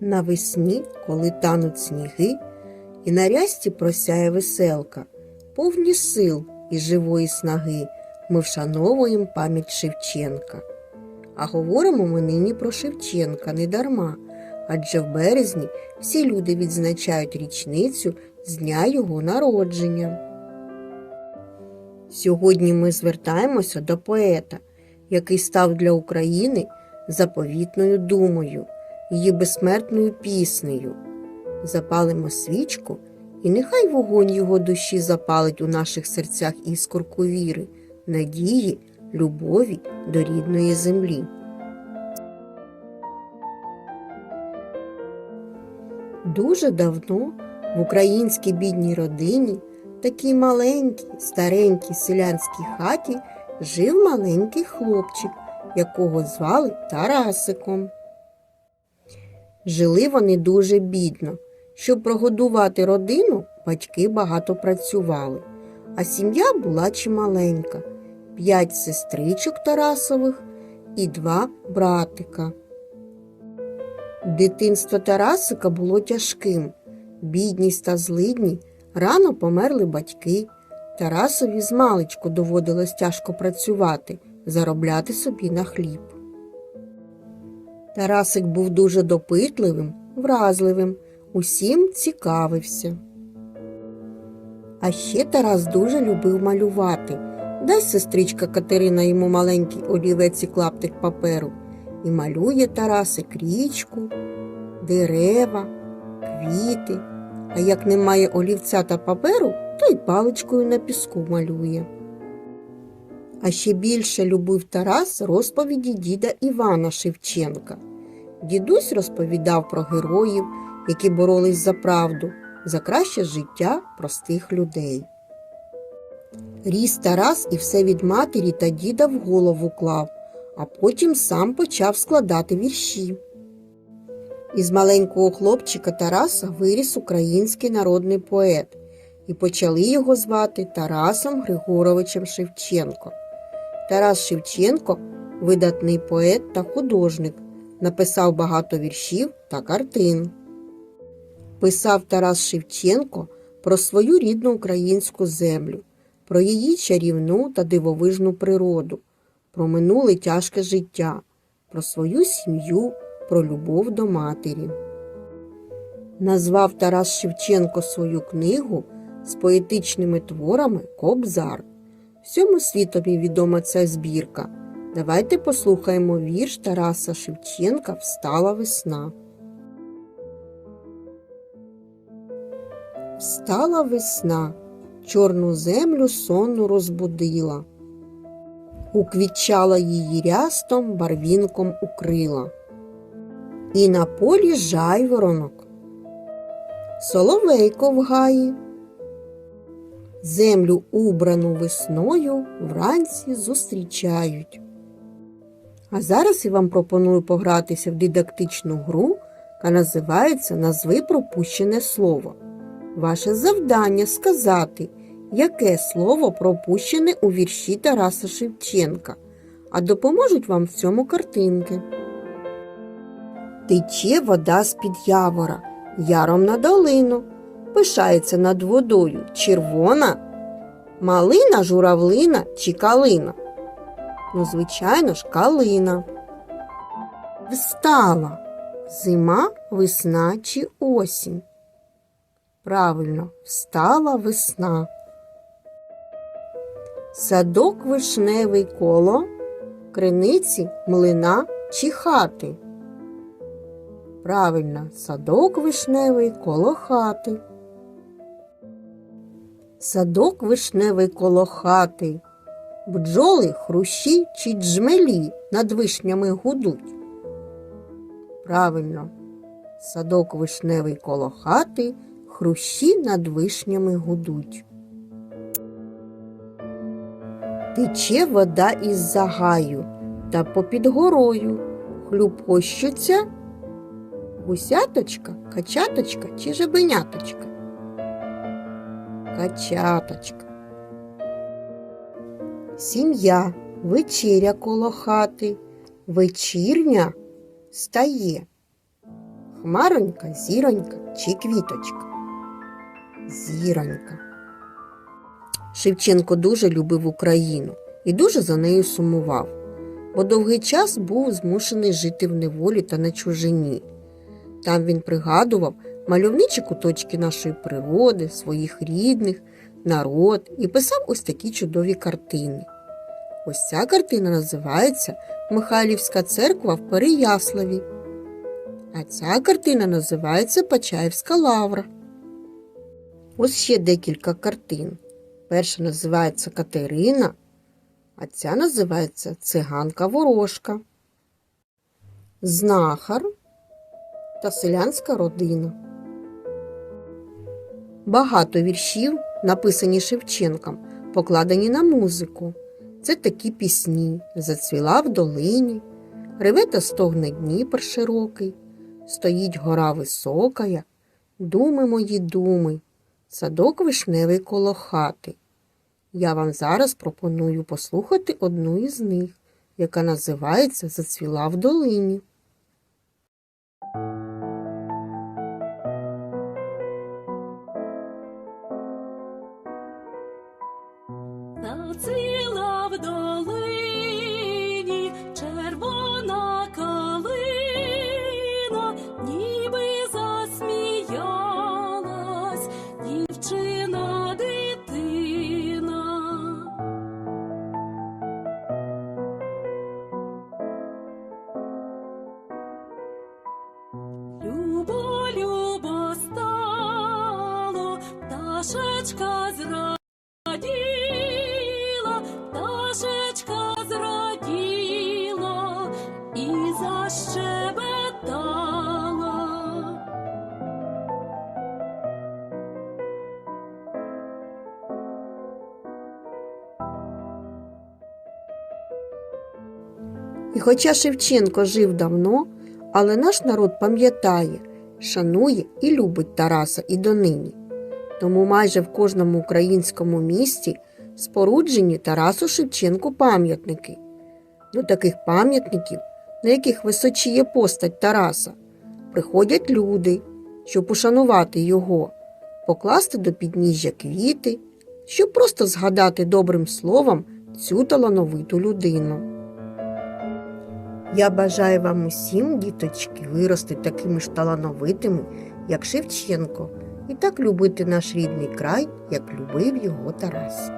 Навесні, коли тануть сніги, і на рясті просяє веселка, повні сил і живої снаги, ми вшановуємо пам'ять Шевченка. А говоримо ми нині про Шевченка не дарма, адже в березні всі люди відзначають річницю з дня його народження. Сьогодні ми звертаємося до поета, який став для України заповітною думою, її безсмертною піснею. Запалимо свічку, і нехай вогонь його душі запалить у наших серцях іскорку віри, надії, любові до рідної землі. Дуже давно в українській бідній родині, такій маленькій, старенькій селянській хаті, жив маленький хлопчик, якого звали Тарасиком. Жили вони дуже бідно. Щоб прогодувати родину, батьки багато працювали, а сім'я була чималенька п'ять сестричок Тарасових і два братика. Дитинство Тарасика було тяжким. Бідність та злидні рано померли батьки. Тарасові з маличку доводилось тяжко працювати, заробляти собі на хліб. Тарасик був дуже допитливим, вразливим, усім цікавився. А ще Тарас дуже любив малювати. Дай сестричка Катерина йому маленький олівець і клаптик паперу. І малює Тарасик річку, дерева, квіти. А як немає олівця та паперу, то й паличкою на піску малює. А ще більше любив Тарас розповіді діда Івана Шевченка. Дідусь розповідав про героїв, які боролись за правду, за краще життя простих людей. Ріс Тарас і все від матері та діда в голову клав, а потім сам почав складати вірші. Із маленького хлопчика Тараса виріс український народний поет, і почали його звати Тарасом Григоровичем Шевченко. Тарас Шевченко видатний поет та художник, написав багато віршів та картин. Писав Тарас Шевченко про свою рідну українську землю, про її чарівну та дивовижну природу, про минуле тяжке життя, про свою сім'ю, про любов до матері. Назвав Тарас Шевченко свою книгу з поетичними творами Кобзар. Всьому світові відома ця збірка. Давайте послухаємо вірш Тараса Шевченка Встала весна. Встала весна, чорну землю сонну розбудила, уквітчала її рястом, барвінком укрила. І на полі жайворонок, соловейко в гаї, землю убрану весною вранці зустрічають. А зараз я вам пропоную погратися в дидактичну гру, яка називається Назви пропущене слово. Ваше завдання сказати, яке слово пропущене у вірші Тараса Шевченка, а допоможуть вам в цьому картинки. Тече вода з-під явора, яром на долину, пишається над водою червона, малина, журавлина чи калина. Ну, звичайно ж, калина. Встала зима, весна чи осінь. Правильно, встала весна. Садок вишневий коло, криниці, млина чи хати. Правильно, садок вишневий коло хати. Садок вишневий коло хати. Бджоли, хрущі чи джмелі над вишнями гудуть. Правильно, садок вишневий коло хати, хрущі над вишнями гудуть. Тече вода із загаю та попід горою хлюпощуться гусяточка, качаточка чи жебеняточка. Качаточка. Сім'я, вечеря коло хати, вечірня стає. Хмаронька, зіронька чи квіточка? Зіронька. Шевченко дуже любив Україну і дуже за нею сумував, бо довгий час був змушений жити в неволі та на чужині. Там він пригадував мальовничі куточки нашої природи, своїх рідних, народ і писав ось такі чудові картини. Ось ця картина називається Михайлівська церква в Переяславі. А ця картина називається Почаївська лавра. Ось ще декілька картин. Перша називається Катерина, а ця називається Циганка Ворожка. Знахар та селянська родина. Багато віршів, написані Шевченком, покладені на музику. Це такі пісні Зацвіла в долині, реве та стогне Дніпр широкий, стоїть гора високая, думи мої думи, садок вишневий коло хати. Я вам зараз пропоную послухати одну із них, яка називається Зацвіла в долині. Зацвіла в долині червона калина, ніби засміялась дівчина дитина. Любо, любо стало, пташечка зраділа, І хоча Шевченко жив давно, але наш народ пам'ятає, шанує і любить Тараса і донині. Тому майже в кожному українському місті споруджені Тарасу Шевченку пам'ятники. До таких пам'ятників, на яких височіє постать Тараса, приходять люди, щоб ушанувати його, покласти до підніжжя квіти, щоб просто згадати добрим словом цю талановиту людину. Я бажаю вам усім, діточки, вирости такими ж талановитими, як Шевченко, і так любити наш рідний край, як любив його Тарас.